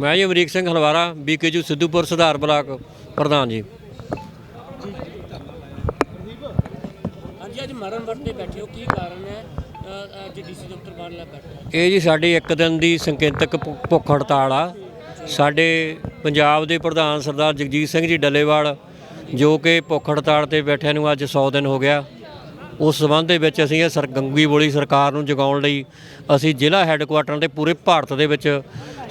ਮੈਂ ਜੀ Amrik Singh Halwara BKU Sidhupur Sudhar block ਪ੍ਰਧਾਨ ਜੀ। ਹਾਂਜੀ ਅੱਜ ਮਰਨ ਵਰਤ ਤੇ ਬੈਠੇ ਹੋ। ਕੀ ਕਾਰਨ ਹੈ? ਅ, ਅੱਜ ਡੀਸੀ ਦਫ਼ਤਰ ਬਾਹਰ ਲੱਗ ਬੈਠੇ ਇਹ ਜੀ ਸਾਡੀ ਇੱਕ ਦਿਨ ਦੀ ਸੰਕੇਤਕ ਭੁੱਖ ਹੜਤਾਲ ਆ। ਸਾਡੇ ਪੰਜਾਬ ਦੇ ਪ੍ਰਧਾਨ ਸਰਦਾਰ ਜਗਜੀਤ ਸਿੰਘ ਜੀ ਡੱਲੇਵਾਲ ਜੋ ਕਿ ਭੁੱਖ ਹੜਤਾਲ ਤੇ ਬੈਠਿਆਂ ਨੂੰ ਅੱਜ 100 ਦਿਨ ਹੋ ਗਿਆ। ਉਸ ਸਬੰਧ ਦੇ ਵਿੱਚ ਅਸੀਂ ਇਹ ਸਰ ਗੰਗੀ ਬੋਲੀ ਸਰਕਾਰ ਨੂੰ ਜਗਾਉਣ ਲਈ ਅਸੀਂ ਜ਼ਿਲ੍ਹਾ ਹੈੱਡਕੁਆਟਰਾਂ ਤੇ ਪੂਰੇ ਭਾਰਤ ਦੇ ਵਿੱਚ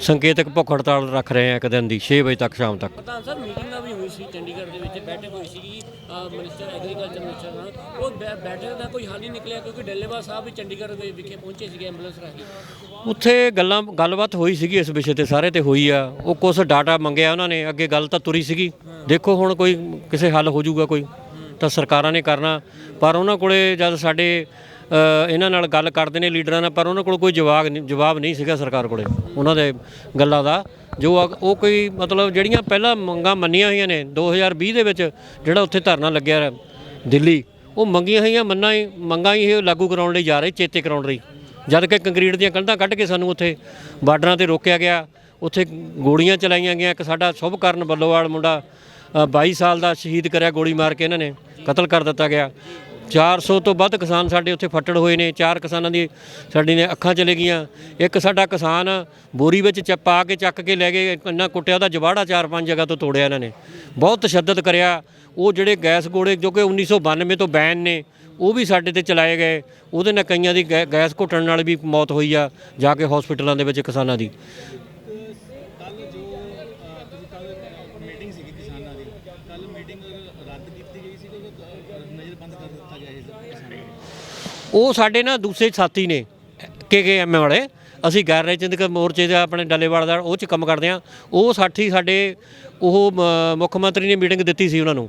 ਸੰਕੇਤਕ ਭੁੱਖ ਹੜਤਾਲ ਰੱਖ ਰਹੇ ਹਾਂ ਇੱਕ ਦਿਨ ਦੀ 6 ਵਜੇ ਤੱਕ ਸ਼ਾਮ ਤੱਕ। ਪ੍ਰਧਾਨ ਸਾਹਿਬ ਮੀਟਿੰਗਾਂ ਵੀ ਹੋਈ ਸੀ ਚੰਡੀਗੜ੍ਹ ਦੇ ਵਿੱਚ ਬੈਠਕ ਹੋਈ ਸੀ ਮਿਨਿਸਟਰ ਐਗਰੀਕਲਚਰ ਮਿਨਿਸਟਰ ਨਾਲ। ਉਹ ਬੈ- ਬੈਠਕ ਦਾ ਕੋਈ ਹੱਲ ਨਹੀਂ ਨਿਕਲਿਆ ਕਿਉਂਕਿ ਡੱਲੇਵਾਲ ਸਾਹਿਬ ਵੀ ਚੰਡੀਗੜ੍ਹ ਦੇ ਵਿਖੇ ਪਹੁੰਚੇ ਸੀਗੇ ਐਂਬੂਲੈਂਸ ਰਾਹੀਂ। ਉੱਥੇ ਗੱਲਾਂ ਗੱਲਬਾਤ ਹੋਈ ਸੀਗੀ ਇਸ ਵਿਸ਼ੇ ਤੇ ਸਾਰੇ ਤੇ ਹੋਈ ਆ। ਉਹ ਕੁਝ ਡਾਟਾ ਮੰਗਿਆ ਉਹਨਾਂ ਨੇ ਅੱਗੇ ਗੱਲ ਤਾਂ ਤੁਰੀ ਸੀਗੀ। ਦੇਖੋ ਹੁਣ ਕੋਈ ਕਿਸੇ ਹੱਲ ਹੋ ਜਾਊਗਾ ਕੋਈ। ਤਾਂ ਸਰਕਾਰਾਂ ਨੇ ਕਰਨਾ, ਪਰ ਉਹਨਾਂ ਕੋਲੇ ਜਦ ਸਾਡੇ ਇਹਨਾਂ ਨਾਲ ਗੱਲ ਕਰਦੇ ਨੇ ਲੀਡਰਾਂ ਨਾਲ, ਪਰ ਉਹਨਾਂ ਕੋਲ ਕੋਈ ਜਵਾਬ ਨਹੀਂ ਜਵਾਬ ਨਹੀਂ ਸੀਗਾ ਸਰਕਾਰ ਕੋਲੇ। ਉਹਨਾਂ ਦੇ ਗੱਲਾਂ ਦਾ, ਜੋ ਅਗ- ਉਹ ਕੋਈ ਮਤਲਬ ਜਿਹੜੀਆਂ ਪਹਿਲਾਂ ਮੰਗਾਂ ਮੰਨੀਆਂ ਹੋਈਆਂ ਨੇ 2020 ਦੇ ਵਿੱਚ ਜਿਹੜਾ ਉੱਥੇ ਧਰਨਾ ਲੱਗਿਆ ਦਿੱਲੀ, ਉਹ ਮੰਗੀਆਂ ਹੋਈਆਂ ਮੰਨਾਂ ਹੀ, ਮੰਗਾਂ ਹੀ ਇਹ ਲਾਗੂ ਕਰਾਉਣ ਲਈ ਜਾ ਰਹੇ, ਚੇਤੇ ਕਰਾਉਣ ਲਈ। ਜਦ ਕਿ ਕੰਕਰੀਟ ਦੀਆਂ ਕੰਧਾਂ ਕੱਢ ਕੇ ਸਾਨੂੰ ਉੱਥੇ ਬਾਰਡਰਾਂ ਤੇ ਰੋਕਿਆ ਗਿਆ, ਉੱਥੇ ਗੋਲੀਆਂ ਚਲਾਈਆਂ ਗਈਆਂ, ਇੱਕ ਸਾਡਾ ਸ਼ੁਭਕਰਨ ਬੱਲੋਵਾਲ ਮੁੰਡਾ 22 ਸਾਲ ਦਾ ਸ਼ਹੀਦ ਕਰਿਆ, ਗੋਲੀ ਮਾਰ ਕੇ ਇਹਨਾਂ ਨੇ, ਕਤਲ ਕਰ ਦਿੱਤਾ ਗਿਆ। 400 ਤੋਂ ਵੱਧ ਕਿਸਾਨ ਸਾਡੇ ਉੱਥੇ ਫੱਟੜ ਹੋਏ ਨੇ, ਚਾਰ ਕਿਸਾਨਾਂ ਦੀ ਸਾਡੀ ਨੇ ਅੱਖਾਂ ਚਲੇ ਗਈਆਂ। ਇੱਕ ਸਾਡਾ ਕਿਸਾਨ ਬੋਰੀ ਵਿੱਚ ਚ ਪਾ ਕੇ, ਚੱਕ ਕੇ ਲੈ ਗਏ, ਇੰਨਾ ਕੁੱਟਿਆ, ਉਹਦਾ ਜਵਾੜਾ ਚਾਰ ਪੰਜ ਜਗ੍ਹਾ ਤੋਂ ਤੋੜਿਆ ਇਹਨਾਂ ਨੇ। ਬਹੁਤ ਤਸ਼ੱਦਦ ਕਰਿਆ। ਉਹ ਜਿਹੜੇ ਗੈਸ ਗੋਲੇ, ਜੋ ਕਿ 1992 ਤੋਂ ਬੈਨ ਨੇ, ਉਹ ਵੀ ਸਾਡੇ ਤੇ ਚਲਾਏ ਗਏ। ਉਹਦੇ ਨਾਲ ਕਈਆਂ ਦੀ ਗੈ- ਗੈਸ ਘੁੱਟਣ ਨਾਲ ਵੀ ਮੌਤ ਹੋਈ ਆ, ਜਾ ਕੇ ਹਸਪੀਟਲਾਂ ਦੇ ਵਿੱਚ ਕਿਸਾਨਾਂ ਦੀ। ਜੋ ਅ, ਤੁਸੀਂ ਕੱਲ ਮੀਟਿੰਗ ਸੀਗੀ ਕਿਸਾਨਾਂ ਦੀ ਕੱਲ ਮੀਟਿੰਗ ਰੱਦ ਕੀਤੀ ਗਈ ਸੀ ਕਿ ਨਜ਼ਰਬੰਦ ਕਰ ਦਿੱਤਾ ਗਿਆ ਸੀ ਕਿਸਾਨਾਂ ਨੂੰ। ਉਹ ਸਾਡੇ ਨਾ ਦੂਸਰੇ ਸਾਥੀ ਨੇ ਕੇਕੇਐਮ ਵਾਲੇ ਅਸੀਂ ਗੈਰ ਰਾਜਨੀਤਿਕ ਮੋਰਚੇ ਦਾ ਆਪਣੇ ਡੱਲੇਵਾਲ ਦਾ ਉਹ ਚ ਕੰਮ ਕਰਦੇ ਆ ਉਹ ਸਾਥੀ ਸਾਡੇ ਉਹ ਮੁੱਖ ਮੰਤਰੀ ਨੇ ਮੀਟਿੰਗ ਦਿੱਤੀ ਸੀ ਉਹਨਾਂ ਨੂੰ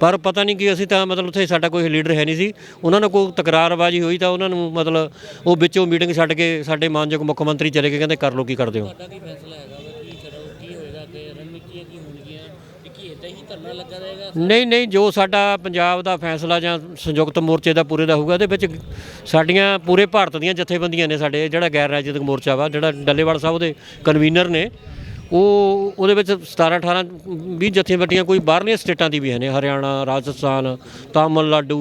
ਪਰ ਪਤਾ ਨਹੀਂ ਕਿ ਅਸੀਂ ਤਾਂ ਮਤਲਬ ਉੱਥੇ ਸਾਡਾ ਕੋਈ ਲੀਡਰ ਹੈ ਨਹੀਂ ਸੀ ਉਹਨਾਂ ਨਾਲ ਕੋਈ ਤਕਰਾਰਬਾਜ਼ੀ ਹੋਈ ਤਾਂ ਉਹਨਾਂ ਨੂੰ ਮਤਲਬ ਉਹ ਵਿੱਚੋਂ ਮੀਟਿੰਗ ਛੱਡ ਕੇ ਸਾਡੇ ਮਾਨਯੋਗ ਮੁੱਖ ਮੰਤਰੀ ਚਲੇ ਗਏ ਕਹਿੰਦੇ ਕਰ ਲਓ ਕੀ ਕਰਦੇ ਹੋ। ਤੁਹਾਡਾ ਕੀ ਫੈਸਲਾ ਹੈਗਾ ਵਾ ਕੀ ਕਰੋ ਕੀ ਹੋਏਗਾ ਕਿ ਰਣਨੀਤੀਆਂ ਕੀ ਹੋਣਗੀਆਂ ਕਿ ਕੀ ਇਦਾਂ ਹੀ ਧਰਨਾ ਲੱਗਾ ਰਹੇਗਾ? ਨਹੀਂ ਨਹੀਂ ਜੋ ਸਾਡਾ ਪੰਜਾਬ ਦਾ ਫੈਸਲਾ ਜਾਂ ਸੰਯੁਕਤ ਮੋਰਚੇ ਦਾ ਪੂਰੇ ਦਾ ਹੋਊਗਾ ਇਹਦੇ ਵਿੱਚ ਸਾਡੀਆਂ ਪੂਰੇ ਭਾਰਤ ਦੀਆਂ ਜਥੇਬੰਦੀਆਂ ਨੇ ਸਾਡੇ ਜਿਹੜਾ ਗੈਰ ਰਾਜਨੀਤਿਕ ਮੋਰਚਾ ਵਾ ਜਿਹੜਾ ਡੱਲੇਵਾਲ ਸਾਹਿਬ ਦੇ ਕਨਵੀਨਰ ਨੇ ਉਹ ਉਹਦੇ ਵਿੱਚ 17 18 20 ਜਥੇਬੰਦੀਆਂ ਕੋਈ ਬਾਹਰਲੀਆਂ ਸਟੇਟਾਂ ਦੀ ਵੀ ਹੈ ਨੇ ਹਰਿਆਣਾ ਰਾਜਸਥਾਨ ਤਾਮਿਲਨਾਡੂ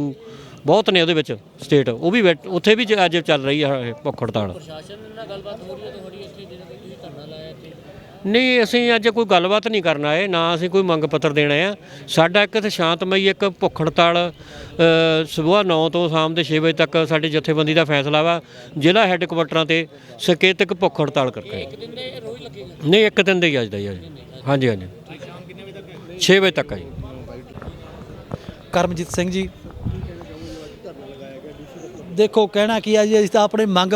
ਬਹੁਤ ਨੇ ਉਹਦੇ ਵਿੱਚ ਸਟੇਟ ਉਹ ਵੀ ਉੱਥੇ ਵੀ ਅੱਜ ਚੱਲ ਰਹੀ ਹੈ ਭੁੱਖ ਹੜਤਾਲ ਪ੍ਰਸ਼ਾਸਨ ਨਾਲ ਗੱਲਬਾਤ ਹੋ ਰਹੀ ਹੈ ਤੁਹਾਡੀ ਇੱਥੇ ਜਿਹੜਾ ਤੁਸੀਂ ਧਰਨਾ ਲਾਇਆ ਤੇ ਨਹੀਂ ਅਸੀਂ ਅੱਜ ਕੋਈ ਗੱਲਬਾਤ ਨਹੀਂ ਕਰਨ ਆਏ ਨਾ ਅਸੀਂ ਕੋਈ ਮੰਗ ਪੱਤਰ ਦੇਣਾ ਆ ਸਾਡਾ ਇੱਕ ਤੇ ਸ਼ਾਂਤਮਈ ਇੱਕ ਭੁੱਖ ਹੜਤਾਲ ਸਵੇਰ 9 ਤੋਂ ਸ਼ਾਮ ਦੇ 6 ਵਜੇ ਤੱਕ ਸਾਡੀ ਜਥੇਬੰਦੀ ਦਾ ਫੈਸਲਾ ਵਾ ਜ਼ਿਲ੍ਹਾ ਹੈੱਡਕੁਆਟਰਾਂ ਤੇ ਸੰਕੇਤਕ ਭੁੱਖ ਹੜਤਾਲ ਕਰਕੇ। ਇੱਕ ਦਿਨ ਦੇ ਰੋਜ਼ ਲੱਗੇਗਾ ਨਹੀਂ ਇੱਕ ਦਿਨ ਦੇ ਹੀ ਅੱਜ ਦਾ ਹੀ ਆ ਜੀ। ਹਾਂਜੀ ਹਾਂਜੀ। 6 ਵਜੇ ਤੱਕ ਆ ਜੀ। ਕਰਮਜੀਤ ਸਿੰਘ ਜੀ ਦੇਖੋ ਕਹਿਣਾ ਕੀ ਹੈ ਜੀ ਅਸੀਂ ਤਾਂ ਆਪਣੇ ਮੰਗ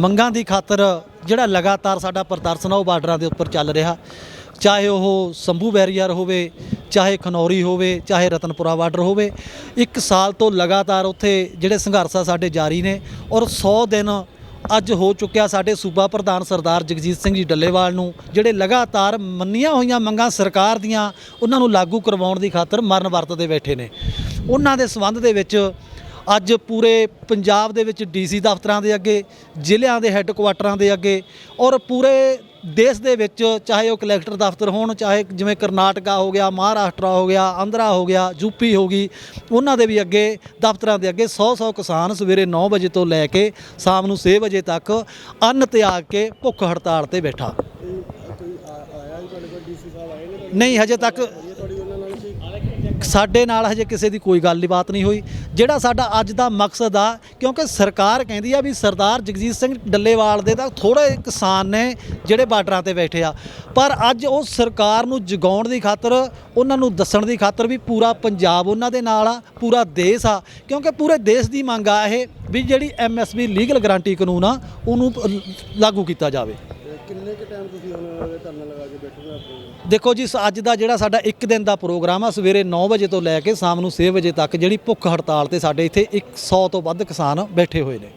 ਮੰਗਾਂ ਦੀ ਖਾਤਰ ਜਿਹੜਾ ਲਗਾਤਾਰ ਸਾਡਾ ਪ੍ਰਦਰਸ਼ਨ ਆ, ਉਹ ਬਾਰਡਰਾਂ ਦੇ ਉੱਪਰ ਚੱਲ ਰਿਹਾ। ਚਾਹੇ ਉਹ ਸੰਭੂ ਬੈਰੀਅਰ ਹੋਵੇ, ਚਾਹੇ ਖਨੌਰੀ ਹੋਵੇ, ਚਾਹੇ ਰਤਨਪੁਰਾ ਬਾਰਡਰ ਹੋਵੇ, ਇੱਕ ਸਾਲ ਤੋਂ ਲਗਾਤਾਰ ਉੱਥੇ ਜਿਹੜੇ ਸੰਘਰਸ਼ ਆ ਸਾਡੇ ਜਾਰੀ ਨੇ ਔਰ 100 ਦਿਨ ਅੱਜ ਹੋ ਚੁੱਕਿਆ ਸਾਡੇ ਸੂਬਾ ਪ੍ਰਧਾਨ ਸਰਦਾਰ ਜਗਜੀਤ ਸਿੰਘ ਜੀ ਡੱਲੇਵਾਲ ਨੂੰ, ਜਿਹੜੇ ਲਗਾਤਾਰ ਮੰਨੀਆਂ ਹੋਈਆਂ ਮੰਗਾਂ ਸਰਕਾਰ ਦੀਆਂ, ਉਹਨਾਂ ਨੂੰ ਲਾਗੂ ਕਰਵਾਉਣ ਦੀ ਖਾਤਰ ਮਰਨ ਵਰਤ ਦੇ ਬੈਠੇ ਨੇ। ਉਹਨਾਂ ਦੇ ਸਬੰਧ ਦੇ ਵਿੱਚ ਅੱਜ ਪੂਰੇ ਪੰਜਾਬ ਦੇ ਵਿੱਚ ਡੀਸੀ ਦਫ਼ਤਰਾਂ ਦੇ ਅੱਗੇ ਜ਼ਿਲ੍ਹਿਆਂ ਦੇ ਹੈੱਡਕੁਆਟਰਾਂ ਦੇ ਅੱਗੇ ਔਰ ਪੂਰੇ ਦੇਸ਼ ਦੇ ਵਿੱਚ ਚਾਹੇ ਉਹ ਕਲੈਕਟਰ ਦਫ਼ਤਰ ਹੋਣ ਚਾਹੇ ਜਿਵੇਂ ਕਰਨਾਟਕਾ ਹੋ ਗਿਆ ਮਹਾਰਾਸ਼ਟਰਾ ਹੋ ਗਿਆ ਆਂਧਰਾ ਹੋ ਗਿਆ ਯੂਪੀ ਹੋ ਗਈ ਉਹਨਾਂ ਦੇ ਵੀ ਅੱਗੇ ਦਫ਼ਤਰਾਂ ਦੇ ਅੱਗੇ 100-100 ਕਿਸਾਨ ਸਵੇਰੇ 9 ਵਜੇ ਤੋਂ ਲੈ ਕੇ ਸ਼ਾਮ ਨੂੰ 6 ਵਜੇ ਤੱਕ ਅੰਨ ਤਿਆਗ ਕੇ ਭੁੱਖ ਹੜਤਾਲ ਤੇ ਬੈਠਾ। ਨਹੀਂ ਹਜੇ ਤੱਕ ਸਾਡੇ ਨਾਲ ਹਜੇ ਕਿਸੇ ਦੀ ਕੋਈ ਗੱਲਬਾਤ ਨਹੀਂ ਹੋਈ। ਜਿਹੜਾ ਸਾਡਾ ਅੱਜ ਦਾ ਮਕਸਦ ਆ, ਕਿਉਂਕਿ ਸਰਕਾਰ ਕਹਿੰਦੀ ਆ ਵੀ ਸਰਦਾਰ ਜਗਜੀਤ ਸਿੰਘ ਡੱਲੇਵਾਲ ਦੇ ਤਾਂ ਥੋੜੇ ਕਿਸਾਨ ਨੇ ਜਿਹੜੇ ਬਾਰਡਰਾਂ ਤੇ ਬੈਠੇ ਆ। ਪਰ ਅੱਜ ਉਹ ਸਰਕਾਰ ਨੂੰ ਜਗਾਉਣ ਦੀ ਖਾਤਰ, ਉਹਨਾਂ ਨੂੰ ਦੱਸਣ ਦੀ ਖਾਤਰ ਵੀ ਪੂਰਾ ਪੰਜਾਬ ਉਹਨਾਂ ਦੇ ਨਾਲ ਆ, ਪੂਰਾ ਦੇਸ਼ ਆ। ਕਿਉਂਕਿ ਪੂਰੇ ਦੇਸ਼ ਦੀ ਮੰਗ ਆ ਇਹ ਵੀ ਜਿਹੜੀ ਐਮਐਸਪੀ ਲੀਗਲ ਗਾਰੰਟੀ ਕਾਨੂੰਨ ਆ, ਉਹਨੂੰ ਲਾਗੂ ਕੀਤਾ ਜਾਵੇ। ਕਿੰਨੇ ਕੁ ਟਾਈਮ ਤੁਸੀਂ ਹੁਣ ਧਰਨਾ ਲਗਾ ਕੇ ਬੈਠੋਗੇ ਆਪਣੇ? ਦੇਖੋ ਜੀ ਸ- ਅੱਜ ਦਾ ਜਿਹੜਾ ਸਾਡਾ ਇੱਕ ਦਿਨ ਦਾ ਪ੍ਰੋਗਰਾਮ ਆ, ਸਵੇਰੇ 9 ਵਜੇ ਤੋਂ ਲੈ ਕੇ ਸ਼ਾਮ ਨੂੰ 6 ਵਜੇ ਤੱਕ ਜਿਹੜੀ ਭੁੱਖ ਹੜਤਾਲ ਤੇ ਸਾਡੇ ਇੱਥੇ 100 ਤੋਂ ਵੱਧ ਕਿਸਾਨ ਬੈਠੇ ਹੋਏ ਨੇ।